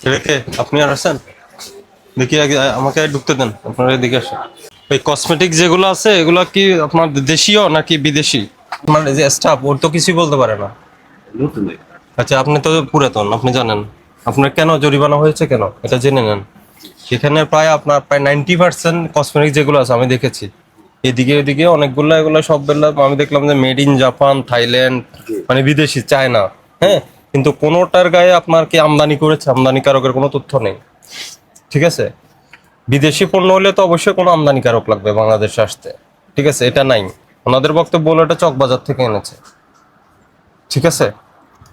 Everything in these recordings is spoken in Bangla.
রেখে আপনি আর আসেন দেখি আগে আমাকে ঢুকতে দেন আপনারা এদিকে আসেন। এই কসমেটিক যেগুলো আছে এগুলো কি আপনার দেশীয় নাকি বিদেশি? আপনার যে স্টাফ ওর তো কিছুই বলতে পারে না। আচ্ছা আপনি তো পুরাতন আপনি জানেন। আপনার কেন জরিমানা হয়েছে কেন? এটা জেনে নেন। সেখানে প্রায় আপনার প্রায় নাইনটি পার্সেন্ট কসমেটিক যেগুলো আছে আমি দেখেছি। এদিকে এদিকে অনেকগুলো এগুলো সব বেলা আমি দেখলাম যে মেড ইন জাপান থাইল্যান্ড মানে বিদেশি চায়না হ্যাঁ? কিন্তু কোনোটার গায়ে আপনার কি আমদানি করেছে? আমদানিকারকের কোনো তথ্য নেই। ঠিক আছে? বিদেশি পণ্য হলে তো অবশ্যই কোনো আমদানিকারক লাগবে বাংলাদেশে আসতে। ঠিক আছে? এটা নাই। ওনাদের বক্তব্য হলো এটা চকবাজার থেকে এনেছে। ঠিক আছে?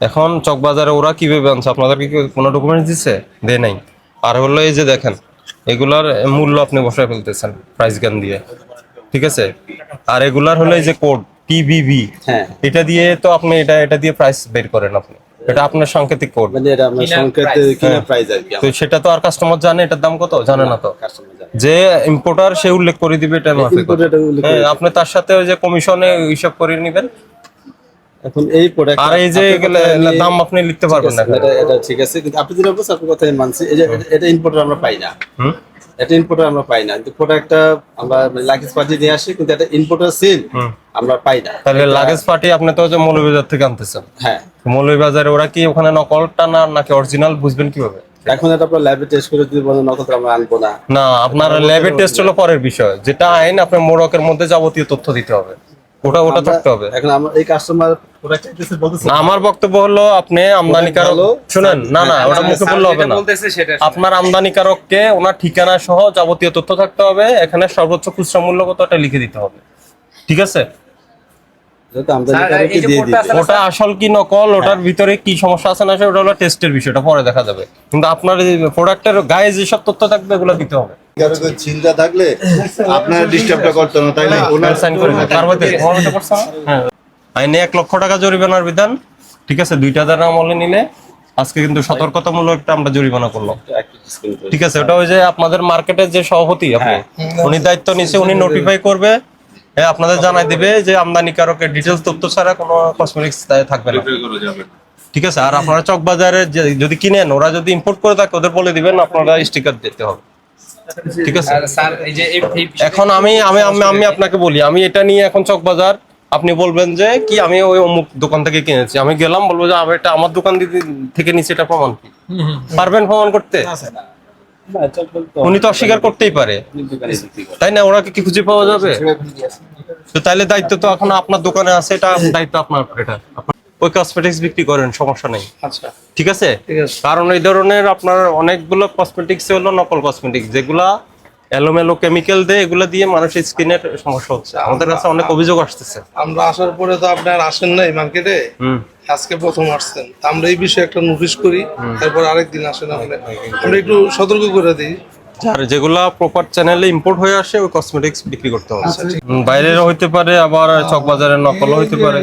এখন চকবাজারে ওরা কীভাবে আনছে? আপনাদের কি কোনো ডকুমেন্টস দিচ্ছে দে নাই। আর হলো এই যে দেখেন এগুলার মূল্য আপনি বসায় ফেলতেছেন প্রাইস গান দিয়ে। ঠিক আছে? আর এগুলার হলো এই যে কোড টিবিবি হ্যাঁ। এটা দিয়ে তো আপনি এটা এটা দিয়ে প্রাইস বের করেন আপনি। এটা আপনার সাংকেতিক কোড মানে এটা আমরা সংকেতে কিনা প্রাইস আর কি তো সেটা তো আর কাস্টমার জানে এটার দাম কত? জানে না তো। যে ইম্পোর্টার সে উল্লেখ করে দিবে এটা মাফিক হ্যাঁ আপনি তার সাথে ওই যে কমিশনে হিসাব করে নেবেন। এখন এই প্রোডাক্ট আর এই যে দাম আপনি লিখতে পারবেন না এটা এটা ঠিক আছে কিন্তু আপনি যেটা বলছেন আপনার কথা মানছি। এই যে এটা- ইম্পোর্টার আমরা পাই না। হুম? এটা ইম্পোর্টার আমরা পাই না। কিন্তু প্রোডাক্টটা আমরা লাগেজ পার্টি নিয়ে আসি কিন্তু এটা ইম্পোর্টার সিল হুম। আমরা পাই না। তাহলে লাগেজ পার্টি আপনি তো যে মৌলভীবাজার থেকে আনতেছেন। হ্যাঁ। মৌলভীবাজারে ওরা কি ওখানে নকলটা না নাকি অরিজিনাল বুঝবেন কীভাবে? এখন এটা আপনার ল্যাবে টেস্ট করে যদি বলেন নকল আমরা আনব না। না আপনার ল্যাবের টেস্ট হলো পরের বিষয়। যেটা আইন আপনার মোড়কের মধ্যে যাবতীয় তথ্য দিতে হবে। ওটা ওটা থাকতে হবে। এখন আমরা এই কাস্টমার প্রোডাক্ট চাইতেছে বলতেছে আমার বক্তব্য হলো আপনি আমদানিকারক। শুনেন না না ওটা মুখে বললে হবে না। আপনার আমদানিকারককে ওনার ঠিকানা সহ যাবতীয় তথ্য থাকতে হবে। এখানে সর্বোচ্চ খুচরা মূল্য কত ওটা লিখে দিতে হবে। ঠিক আছে? ওটা আসল কি নকল? ওটার ভিতরে কি সমস্যা আছে না ওটা হলো টেস্টের বিষয়টা পরে দেখা যাবে। কিন্তু আপনার প্রোডাক্টের গায়ে যেসব তথ্য থাকবে এগুলো দিতে হবে। চিন্তা থাকলে আপনার ডিস্টার্বটা করতো না তাই না? ওনার সাইন করে দিন কার মধ্যে? তোমার মধ্যে পড়ছে না? হ্যাঁ। আইনে এক লক্ষ টাকা জরিমানার বিধান ঠিক আছে? দুইটা দ্বারা আমলে নিলে আজকে কিন্তু সতর্কতামূলক একটা আমরা জরিমানা করলাম। ঠিক আছে? ওটা ওই যে আপনাদের মার্কেটের যে সভাপতি আপনি উনি দায়িত্ব নিছে উনি নোটিফাই করবে এ, আপনাদের জানাই দিবে যে আমদানিকারকের ডিটেলস তথ্য ছাড়া কোনো কসমেটিক্স থাকবে না। ঠিক আছে আর আপনারা চকবাজারে যে- যদি কিনেন ওরা যদি ইম্পোর্ট করে থাকে ওদের বলে দিবেন আপনারা স্টিকার দিতে হবে। ঠিক আছে? এখন আমি আমি আমি আমি আপনাকে বলি আমি এটা নিয়ে এখন চকবাজার আপনি বলবেন যে কি আমি ওই অমুক দোকান থেকে কিনেছি। আমি গেলাম বলব যে আমি এটা আমার দোকান থেকে নিচে এটা প্রমাণ কি? পারবেন প্রমাণ করতে? উনি তো অস্বীকার করতেই পারে। তাই না? ওরা কি খুঁজে পাওয়া যাবে? তো তাহলে দায়িত্ব তো এখন আপনার দোকানে আছে এটা দায়িত্ব আপনার এটা ওই কসমেটিক্স বিক্রি করেন সমস্যা নেই। আচ্ছা। ঠিক আছে? ঠিক আছে। কারণ এই ধরনের আপনার অনেকগুলো কসমেটিক্স হলো নকল কসমেটিক্স যেগুলা এলোমেলো কেমিক্যাল দিয়ে এগুলো দিয়ে মানুষের স্কিনের সমস্যা হচ্ছে। আমাদের কাছে অনেক অভিযোগ আসতেছে। আমরা আসার পরে তো আপনার আসেন নাই মার্কেটে আজকে প্রথম আসছেন। আমরা এই বিষয়ে একটা নোটিশ করি তারপর আরেকদিন আসেন আপনি আমরা একটু সতর্ক করে দিই। আর যেগুলা প্রপার চ্যানেলে ইম্পোর্ট হয়ে আসে ওই কসমেটিক্স বিক্রি করতে হবে। হুম, বাইরেরও হইতে পারে আবার চকবাজারের নকলও হইতে পারে।